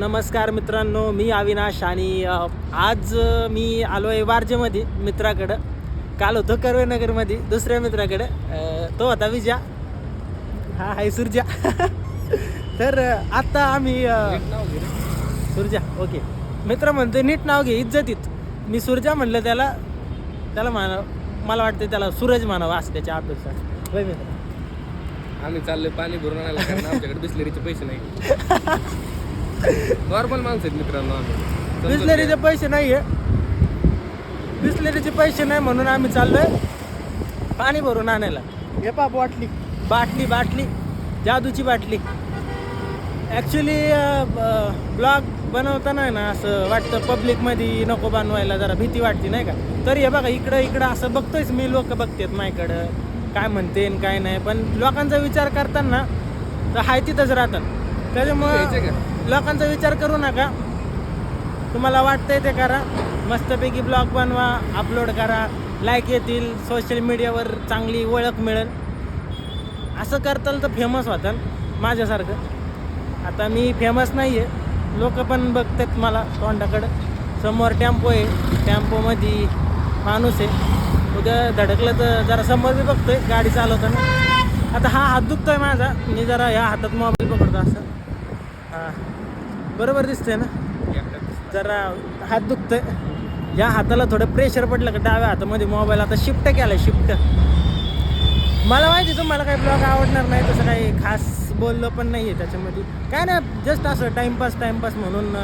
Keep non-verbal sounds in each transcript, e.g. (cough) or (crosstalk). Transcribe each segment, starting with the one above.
नमस्कार मित्रांनो मी अविनाश आणि आज मी आलो आहे वारजेमध्ये मित्राकडं. काल होतो कर्वेनगरमध्ये दुसऱ्या मित्राकडं. तो होता विजा. हा हाय सुरजा. (laughs) तर आत्ता आम्ही सुरजा ओके. मित्र म्हणतो नीट नाव घे इज्जतीत. मी सुरजा म्हणलं त्याला त्याला म्हणावं मला वाटतं त्याला सूरज म्हणावं असं त्याच्या अपेक्षा. होय मित्र? आम्ही चाललोय पाणी भरून आणायला कारण आमच्याकडे बिस्लरीचे पैसे नाही. (laughs) नॉर्मल माणसं आहेत मित्रांनो आम्ही. बिस्लरीचे. पैसे नाही आहे बिस्लरीचे पैसे नाही म्हणून आम्ही चाललोय. पाणी भरून आणायला. हे पा बाटली. बाटली बाटली. जादूची बाटली. ॲक्च्युली ब्लॉग बनवताना आहे ना असं वाटतं पब्लिकमध्ये नको बनवायला जरा भीती वाटते नाही का? तरी हे बघा इकडं इकडं असं बघतोयच मी लोक बघतेत माझ्याकडं. काय म्हणते काय नाही. पण लोकांचा विचार करताना तर हाय तिथंच राहतात. त्याच्यामुळं लोकांचा विचार करू नका. तुम्हाला वाटतंय ते करा. मस्तपैकी ब्लॉग बनवा अपलोड करा. लाईक येतील. सोशल मीडियावर चांगली ओळख मिळेल. असं करताल तर फेमस होताल माझ्यासारखं. आता मी फेमस नाही आहे लोक पण बघतात मला तोंडाकडं. समोर टेम्पो आहे. टेम्पोमध्ये माणूस आहे. उद्या धडकलं तर जरा समोर बी बघतोय गाडी चालवताना. आता हा हात दुखतोय माझा. मी जरा ह्या हातात मोबाईल पकडतो असं. हां. बरोबर दिसतंय ना? जरा हात दुखतोय. या हाताला थोडं प्रेशर पडलं का डाव्या हातामध्ये मोबाईल आता शिफ्ट केला शिफ्ट मला माहिती तुम्हाला काही ब्लॉग आवडणार नाही तसं काही खास बोललो पण नाही आहे त्याच्यामध्ये. काय नाही जस्ट असं टाइमपास टाइमपास म्हणून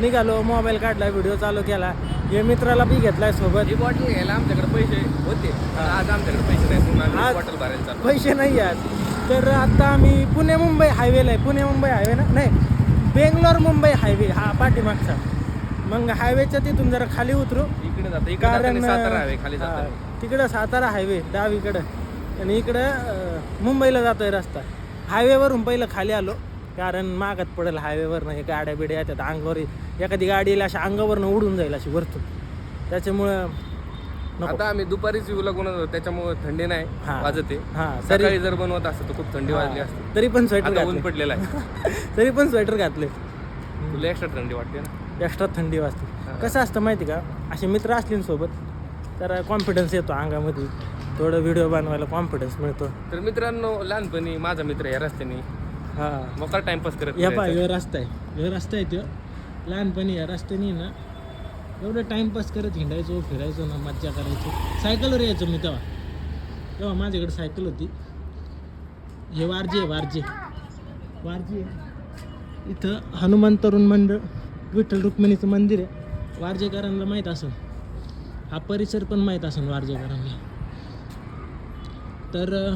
निघालो मोबाईल काढला व्हिडिओ चालू केला. हे मित्राला बी घेतलाय सोबत. ही बॉटल घ्यायला आमच्याकडे पैसे होते. आज आमच्याकडे पैसे नाही आज- बॉटल भरायला पैसे नाही आहेत तर आता आम्ही पुणे मुंबई हायवेला आहे. पुणे मुंबई हायवे ना? नाही. बेंगलोर मुंबई हायवे हा पाठीमागचा. मग हायवेच्या तिथून जरा खाली उतरू. इकडे जातं इकडे कारण तिकडं सातारा हायवे डावीकडं. आणि इकडं मुंबईला जातोय रस्ता. हायवेवरून पहिलं खाली आलो कारण मागात पडेल हायवेवरनं हे गाड्या बिड्या येतात अंगावर एखादी गाडी येईल अशा अंगावरनं उडून जाईल अशी वरतून. त्याच्यामुळं आता आम्ही दुपारीच येऊ लागून त्याच्यामुळे थंडी नाही हा. वाजते. हा तरी सकाळी जर बनवत असतं तर खूप थंडी वाजली असते. तरी पण स्वेटर आता ऊन घातले. पडलेलं आहे. (laughs) तरी पण स्वेटर घातले. तुला एक्स्ट्रा थंडी वाटते ना? एक्स्ट्रा थंडी वाजते. कसं असतं माहिती का? असे मित्र असले सोबत तर कॉन्फिडन्स येतो अंगामध्ये. थोडं व्हिडिओ बनवायला कॉन्फिडन्स मिळतो. तर मित्रांनो लहानपणी माझा मित्र या रस्त्याने हा. मोका टाइमपास करत या पा फिरायचा. ह्यो रस्ता आहे. ह्यो रस्ता आहे त्यो. लहानपणी या रस्त्याने ना एवढं टाइमपास करत हिंडायचो फिरायचो ना मज्जा करायचो. सायकलवर यायचो मी तेव्हा. तेव्हा माझ्याकडे सायकल होती. हे वारजे आहे, वारजे. वारजे इथं हनुमान तरुण मंडळ विठ्ठल रुक्मिणीचं मंदिर आहे. वारजेकरांना माहीत असेल. हा परिसर पण माहीत असेल वारजेकरांना. तर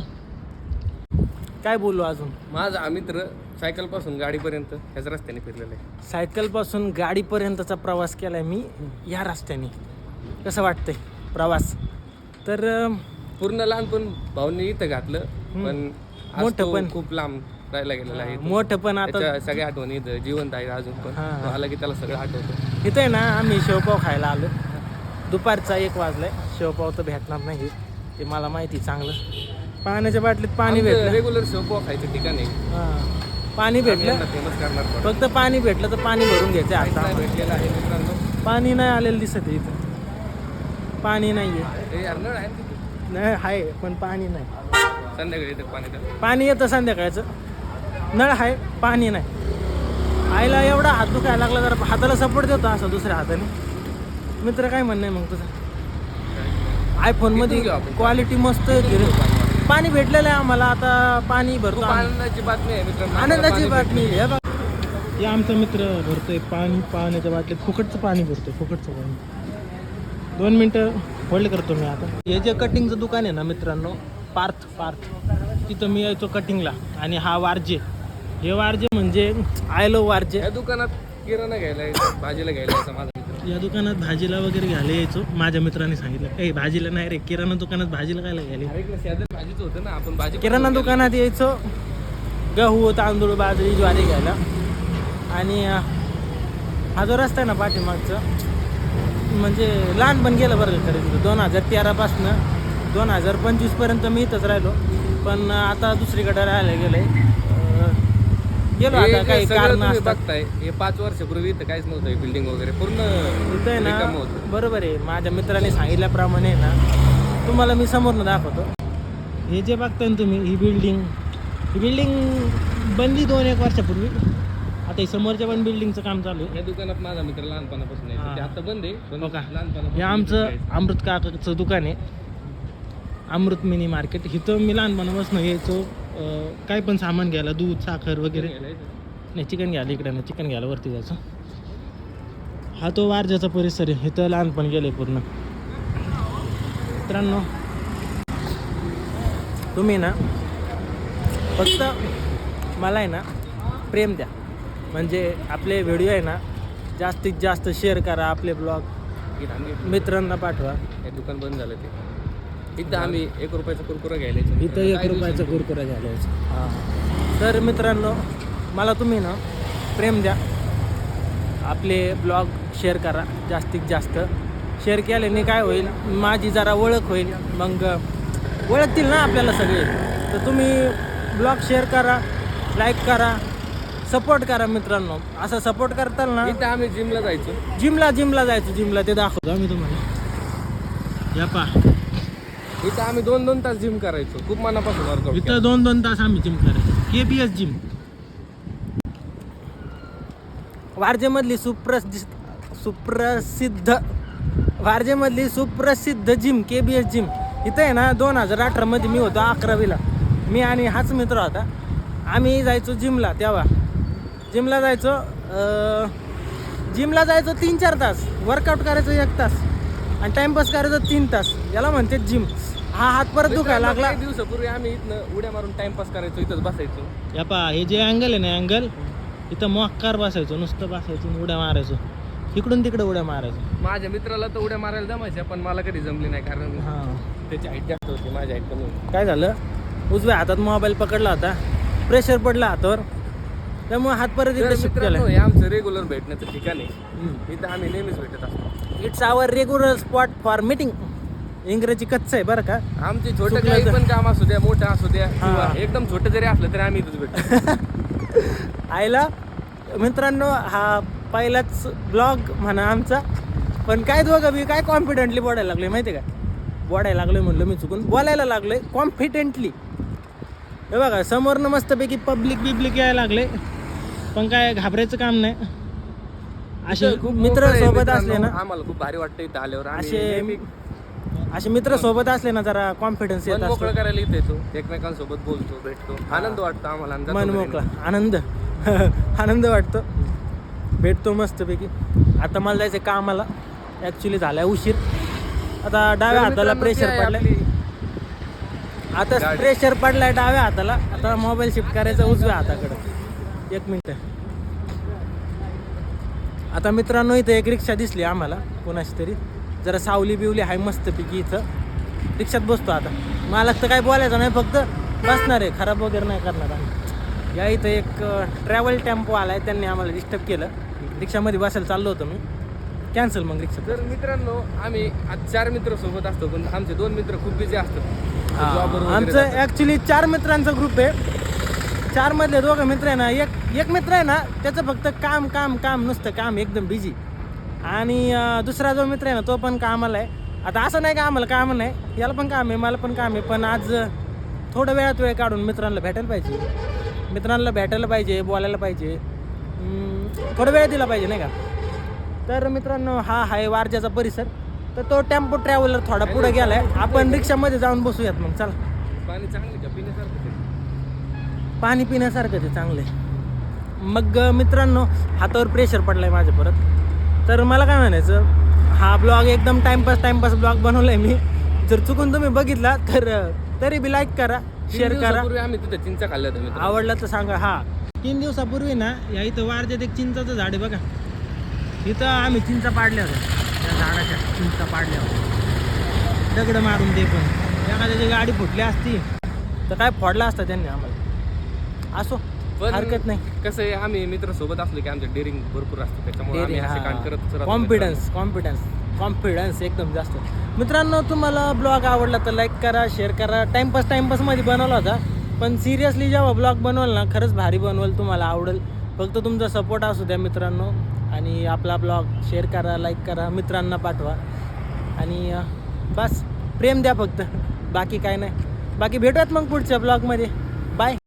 काय बोलू अजून? माझा मित्र सायकलपासून गाडीपर्यंत ह्याच रस्त्याने फिरलेला आहे. सायकलपासून गाडीपर्यंतचा प्रवास केला आहे मी या रस्त्याने. कसं वाटतंय प्रवास? तर अं, पूर्ण लहानपण भाऊंनी इथं घातलं पण आज मोठं तो पण. खूप लांब राहायला गेलेला आहे. मोठं पण आता त्याच्या सगळ्या आठवणी इथं जिवंत आहे अजून पण. हा. तो आला की त्याला सगळं आठवतं. इथं आहे ना आम्ही शेवपाव खायला आलो. दुपारचा एक वाजलाय. शेवपाव तर भेटणार नाही. ते मला माहिती चांगलं. पाण्याच्या बाटलीत पाणी भेटलं. रेग्युलर शेवपो खायचं ठिकाण आहे. हां. पाणी भेटलं. फेमस करणार पण. फक्त पाणी भेटलं तर पाणी भरून घ्यायचं काहीच नाही आता भेटलेलं आहे मित्रांनो. पाणी नाही आलेलं दिसत आहे इथं. पाणी नाही आहे हे यार नळ आहे ना तिथे. नाही आहे पण पाणी नाही. संध्याकाळी पाणी पाणी येतं संध्याकाळचं. नळ आहे पाणी नाही. आईला एवढा हात दुखायला लागला जरा हाताला सपोर्ट देतो असं दुसऱ्या हाताने. मित्र काय म्हणणं आहे मग तुझं? आयफोनमध्ये घेऊ आपण. क्वालिटी मस्त आहे रे. पाणी भेटलेलं आहे आम्हाला. आता पाणी भरतो. आनंदाची बातमी आहे मित्रांनो. आनंदाची बातमी हे बघ. हे आमचा मित्र भरतोय. पाणी पाण्याच्या बाटलीत फुकटचं पाणी भरतोय. फुकटचं पाणी. दोन मिनटं होल्ड करतो मी आता. हे जे कटिंगचं दुकान आहे ना मित्रांनो पार्थ पार्थ. तिथं मी यायचो कटिंगला आणि हा वारजे. हे वारजे म्हणजे आय लो वारजे. या दुकानात किराणा घ्यायला भाजीला घ्यायला माझा. मित्र या दुकानात भाजीला वगैरे घ्यायला यायचो. माझ्या मित्राने सांगितलं ए भाजीला नाही रे किराणा दुकानात भाजीला काय घ्यायला भाजीच होतं ना आपण भाजी किराणा दुकानात यायचो. गहू तांदूळ बाजरी ज्वारी घ्यायला. आणि हा जो रस्ता आहे ना पाठीमागचं म्हणजे लहानपण गेलं बरं का खरं दोन हजार तेरापासनं दोन हजार पंचवीसपर्यंत मी इथंच राहिलो. पण आता दुसरीकडे राहायला गेलो आहे गेलो हे आता जे काही सगळं कारण तुम्ही असतात. बघताय. हे पाच वर्षापूर्वी इथं काहीच नव्हतं बिल्डिंग वगैरे. पूर्ण इथं आहे रिकामं ना होतं. बरोबर आहे. माझ्या मित्राने सांगितल्याप्रमाणे आहे ना. तुम्हाला मी समोरनं दाखवतो. हे जे बघताय ना तुम्ही ही बिल्डिंग ही बिल्डिंग बनली दोन एक वर्षापूर्वी. आता ही समोरच्या पण बिल्डिंगचं काम चालू आहे. या दुकानात माझा मित्र लहानपणापासून आहे. हा. ते आता बंद आहे पण हो का? लहानपणापासून हे आमचं. अमृत काकाचं दुकान आहे. Amrit mini market. इथं मी लहानपणापासून यायचो अं, काय पण सामान घ्यायला दूध साखर वगैरे. नाही चिकन घ्यायला इकडे नाही चिकन घ्यायला वरती जायचं. हा तो वारजाचा परिसर आहे. इथं लहानपण गेलं पूर्ण. मित्रांनो तुम्ही ना फक्त मला आहे ना प्रेम द्या. म्हणजे आपले व्हिडिओ आहे ना जास्तीत जास्त शेअर करा आपले ब्लॉग इथं मित्रांना पाठवा. हे दुकान बंद झालं ते. इथं आम्ही एक रुपयाचा कुरकुरा घ्यायला यायचो. इथं एक रुपयाचं कुरकुरा घालायचं हां. तर मित्रांनो मला तुम्ही ना प्रेम द्या. आपले ब्लॉग शेअर करा जास्तीत जास्त. शेअर केल्याने काय होईल माझी जरा ओळख होईल. मग ओळखतील ना आपल्याला सगळे. तर तुम्ही ब्लॉग शेअर करा लाईक करा सपोर्ट करा मित्रांनो. असं सपोर्ट करताल ना इथं आम्ही जिमला जायचो. जिमला जिमला जायचं जिमला. ते दाखवतो आम्ही तुम्हाला. या पा इथं आम्ही दोन दोन तास जिम करायचो. खूप मनापासून वर्कआउट इथं दोन दोन तास आम्ही जिम करायचो. के बी एस जिम वारजेमधली सुप्रसिद्ध सुप्रसिद्ध वारजेमधली सुप्रसिद्ध gym K B S gym इथं आहे ना दोन हजार अठरामध्ये मी होतो अकरावीला. मी आणि हाच मित्र होता. आम्ही जायचो जिमला तेव्हा. जिमला जायचो अं, जिमला जायचो तीन चार तास. वर्कआउट करायचो एक तास. आणि टाइमपास करायचो तीन तास. याला म्हणते जिम हा हात परत दुखायला लागला. काही दिवसापूर्वी आम्ही इथनं उड्या मारून टाइमपास करायचो इथंच बसायचो. या पा हे जे अँगल आहे ना अँगल इथं मोक्कार बसायचो नुसतं बसायचो आणि उड्या मारायचो. इकडून तिकडे उड्या मारायचो. माझ्या मित्राला तर उड्या मारायला जमायच्या पण मला कधी जमली नाही कारण हां. त्याची हाईट जास्त होती माझी हाईट कमी. होती काय झालं? उजव्या हातात मोबाईल पकडला होता. प्रेशर पडला हातावर. त्यामुळे हात परत तर इकडे शिफ्ट केला. मित्रांनो हे आमचं रेग्युलर भेटण्याचं ठिकाण आहे. इथं आम्ही नेहमीच भेटत असतो. It's our regular spot for meeting इंग्रजी कच्चं आहे बरं का? आमची छोटं काही तर- पण काम असू द्या मोठं असू द्या. किंवा एकदम छोटं जरी असलं तरी आम्ही इथंच भेटतो. (laughs) आईला मित्रांनो हा पहिलाच ब्लॉग म्हणा आमचा. पण काय दोघं बी काय कॉन्फिडेंटली बोलायला लागले माहिती का? बोलायला लागलोय म्हणलं मी चुकून. बोलायला लागलोय कॉन्फिडेंटली हे बघा समोरनं मस्तपैकी पब्लिक बिब्लिक यायला लागले. पण काय घाबरायचं काम नाही. असे खूप मित्र मोकळं आहे सोबत मित्रांनो. असले ना. आम्हाला खूप भारी वाटतं इथं आल्यावर. असे नेहमी असे मित्र सोबत असले ना जरा कॉन्फिडन्स येत मन असतो. मोकळं करायला इथं येतो. एकमेकांसोबत बोलतो भेटतो. आनंद वाटतो आम्हाला आणि जातो मन घरी. मोकळा. आनंद. (laughs) आनंद वाटतो. भेटतो मस्तपैकी. आता मला जायचं कामाला. ॲक्च्युली झालाय उशीर. आता डाव्या हाताला मित्रांनो, ती प्रेशर आहे पडलाय. आपली. आता गाडी. प्रेशर पडलाय डाव्या हाताला. आता मोबाईल शिफ्ट करायचा उजव्या हाताकडे. एक मिनिट आता मित्रांनो इथं एक रिक्षा दिसली आम्हाला. कोणाची तरी. जरा सावली बिवली आहे मस्तपैकी इथं. रिक्षात बसतो आता. मला तर काय बोलायचं नाही फक्त बसणार आहे. खराब वगैरे नाही करणार आम्ही. या इथं एक ट्रॅव्हल टेम्पो आलाय त्यांनी आम्हाला डिस्टर्ब केलं. रिक्षामध्ये बसायला चाललो होतो मी. कॅन्सल मग रिक्षा तर मित्रांनो आम्ही आज चार मित्र सोबत असतो पण आमचे दोन मित्र खूप बिझी असतात. आमचं जातात. ॲक्च्युली चार मित्रांचा ग्रुप आहे. चार मधले दोघं मित्र आहे ना एक एक मित्र आहे ना त्याचं फक्त काम काम काम नुसतं काम एकदम बिझी आणि दुसरा जो मित्र आहे ना तो पण कामाला आहे. आता असं नाही का आम्हाला काम नाही याला पण काम आहे मला पण काम आहे पण आज थोडं वेळात वेळ काढून मित्रांना भेटायला पाहिजे. मित्रांना भेटायला पाहिजे बोलायला पाहिजे. थोडा वेळ दिला पाहिजे नाही का? तर मित्रांनो हा आहे वारजाचा परिसर. तर तो टेम्पो ट्रॅव्हलर थोडा पुढे गेलाय. आपण रिक्षामध्ये जाऊन बसूयात मग चला. पाणी चांगलं का? पिण्यासारखं ते. पाणी पिण्यासारखं ते चांगलं आहे मग मित्रांनो हातावर प्रेशर पडलाय माझ्या परत. तर मला काय म्हणायचं हा ब्लॉग एकदम टाइमपास टाइमपास ब्लॉग बनवलाय मी. जर चुकून तुम्ही बघितला तर तरी बी लाईक करा शेअर करा. आम्ही तिथं चिंचा होत्या मित्रांनो. आवडला तर सांगा हा. तीन दिवसापूर्वी ना या इथं वारच्यात एक चिंचाचं झाड आहे बघा. इथं आम्ही चिंचा पाडल्या होत्या. त्या झाडाच्या चिंचा पाडल्या होत्या. दगड मारून ते पण. एखाद्याची गाडी फुटली असती तर काय फोडला असता त्यांनी आम्हाला. असो. पण हरकत नाही. कसं आहे आम्ही मित्र सोबत असलो की आमचं डेअरिंग भरपूर असतं त्याच्यामुळे आम्ही असे कांड करत कॉन्फिडन्स कॉन्फिडन्स कॉन्फिडन्स एकदम जास्त. मित्रांनो तुम्हाला ब्लॉग आवडला तर लाईक करा शेअर करा. टाइमपास टाइमपासमध्ये बनवला होता पण सिरियसली जेव्हा ब्लॉग बनवाल ना खरंच भारी बनवाल तुम्हाला आवडेल. फक्त तुमचा सपोर्ट असू द्या मित्रांनो आणि आपला ब्लॉग शेअर करा लाईक करा मित्रांना पाठवा. आणि अं, बस प्रेम द्या फक्त. बाकी काय नाही. बाकी भेटूयात मग पुढच्या ब्लॉगमध्ये बाय